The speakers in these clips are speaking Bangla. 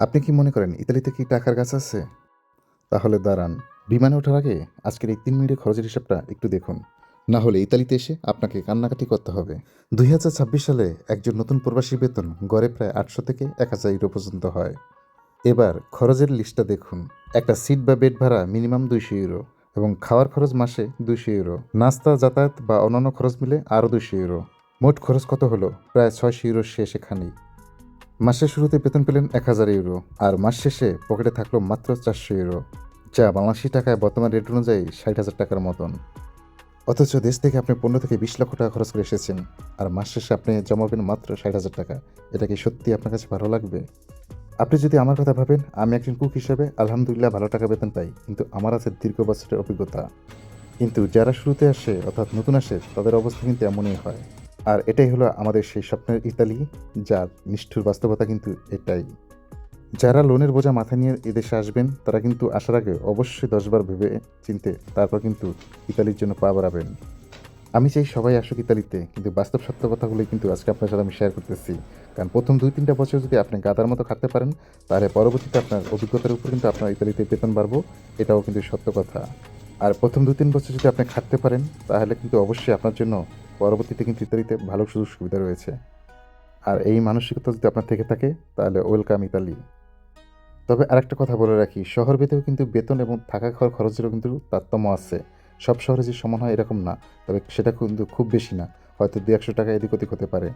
আপনি কি মনে করেন ইতালিতে কি টাকার গাছ আছে? তাহলে দাঁড়ান। বিমানে ওঠার আগে আজকের এই তিন মিনিটের খরচের হিসাবটা একটু দেখুন। না হলে ইতালিতে এসে আপনাকে কান্নাকাটি করতে হবে। দুই হাজার ছাব্বিশ সালে একজন নতুন প্রবাসী বেতন গড়ে প্রায় আটশো থেকে এক হাজার ইউরো পর্যন্ত হয়। এবার খরচের লিস্টটা দেখুন। একটা সিট বা বেড ভাড়া মিনিমাম দুইশো ইউরো এবং খাওয়ার খরচ মাসে দুইশো ইউরো। নাস্তা, যাতায়াত বা অন্যান্য খরচ মিলে আরও দুইশো ইউরো। মোট খরচ কত হলো? প্রায় ছয়শো ইউরো শেষ এখানেই মাসের শুরুতে বেতন পেলেন এক হাজার ইউরো, আর মাস শেষে পকেটে থাকল মাত্র চারশো ইউরো, যা বাংলাদেশি টাকায় বর্তমান রেট অনুযায়ী ষাট হাজার টাকার মতন। অথচ দেশ থেকে আপনি পনেরো থেকে বিশ লক্ষ টাকা খরচ করে এসেছেন, আর মাস শেষে আপনি জমাবেন মাত্র ষাট হাজার টাকা। এটা কি সত্যি আপনার কাছে ভালো লাগবে? আপনি যদি আমার কথা ভাবেন, আমি একজন কুক হিসেবে আলহামদুলিল্লাহ ভালো টাকা বেতন পাই, কিন্তু আমার আছে দীর্ঘ বছরের অভিজ্ঞতা। কিন্তু যারা শুরুতে আসে অর্থাৎ নতুন আসে, তাদের অবস্থা কিন্তু এমনই হয়। আর এটাই হলো আমাদের সেই স্বপ্নের ইতালি যার নিষ্ঠুর বাস্তবতা কিন্তু এটাই। যারা লোনের বোঝা মাথায় নিয়ে এদেশে আসবেন, তারা কিন্তু আসার আগে অবশ্যই দশবার ভেবে চিনতে তারপর কিন্তু ইতালির জন্য পা বাড়াবেন। আমি চাই সবাই আসুক ইতালিতে, কিন্তু বাস্তব সত্য কথাগুলোই কিন্তু আজকে আপনার সাথে আমি শেয়ার করতেছি। কারণ প্রথম দুই তিনটা বছর যদি আপনি গাদার মতো খাটতে পারেন, তাহলে পরবর্তীতে আপনার অভিজ্ঞতার উপর কিন্তু আপনার ইতালিতে বেতন বাড়বো, এটাও কিন্তু সত্য কথা। আর প্রথম দু তিন বছর যদি আপনি খাটতে পারেন, তাহলে কিন্তু অবশ্যই আপনার জন্য পরবর্তীতে কিন্তু ইতালিতে ভালো সুযোগ সুবিধা রয়েছে। আর এই মানসিকতা যদি আপনার থেকে থাকে, তাহলে ওয়েলকাম ইতালি। তবে আরেকটা কথা বলে রাখি, শহর ভেতেও কিন্তু বেতন এবং থাকা খাওয়ার খরচেরও কিন্তু তারতম্য আছে। সব শহরে যে সমান হয় এরকম না, তবে সেটা কিন্তু খুব বেশি না। হয়তো দু একশো টাকা এদিক ওদিক হতে পারে।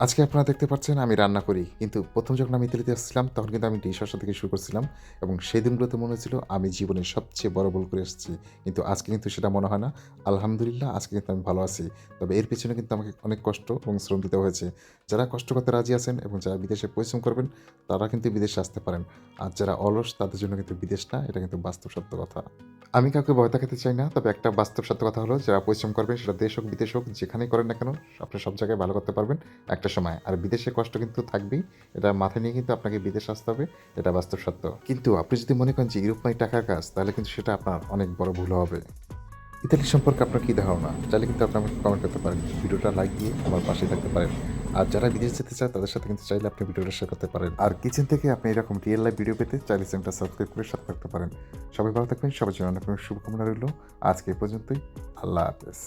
আজকে আপনারা দেখতে পাচ্ছেন, আমি রান্না করি। কিন্তু প্রথম যখন আমি ইতালিতে আসছিলাম, তখন কিন্তু আমি ডিশওয়াশার থেকে শুরু করছিলাম এবং সেই দিনগুলোতে মনে হচ্ছিল আমি জীবনের সবচেয়ে বড় ভুল করে এসেছি কিন্তু আজকে কিন্তু সেটা মনে হয় না। আলহামদুলিল্লাহ, আজকে কিন্তু আমি ভালো আছি। তবে এর পিছনে কিন্তু আমাকে অনেক কষ্ট এবং শ্রম দিতে হয়েছে। যারা কষ্ট করতে রাজি আছেন এবং যারা বিদেশে পরিশ্রম করবেন, তারা কিন্তু বিদেশে আসতে পারেন। আর যারা অলস, তাদের জন্য কিন্তু বিদেশ না, এটা কিন্তু বাস্তব সত্য কথা। আমি কাউকে ভয় দেখাতে চাই না, তবে একটা বাস্তব সত্য কথা হলো, যারা পরিশ্রম করবেন সেটা দেশ হোক, বিদেশ হোক, যেখানেই করেন না কেন, আপনি সব জায়গায় ভালো করতে পারবেন একটা সময়। আর বিদেশে কষ্ট কিন্তু থাকবেই, এটা মাথায় নিয়ে কিন্তু আপনাকে বিদেশ আসতে হবে, এটা বাস্তব সত্য। কিন্তু আপনি যদি মনে করেন যে ইউরোপ টাকার কাজ, তাহলে কিন্তু সেটা আপনার অনেক বড় ভুল হবে। ইতালি সম্পর্কে আপনার কী ধারণা? চাইলে কিন্তু আপনি আমাকে কমেন্ট করতে পারেন। ভিডিওটা লাইক দিয়ে আমার পাশে থাকতে পারেন। আর যারা বিদেশ যেতে চায়, তাদের সাথে কিন্তু চাইলে আপনি ভিডিওটা শেয়ার করতে পারেন। আর কিচেন থেকে আপনি এরকম রিয়েল লাইফ ভিডিও পেতে চাইলে চ্যানেলটা সাবস্ক্রাইব করে সাথে থাকতে পারেন। সবাই ভালো থাকবেন, সবার জন্য অনেক শুভকামনা রইল। আজকে পর্যন্তই। আল্লাহ হাফেজ।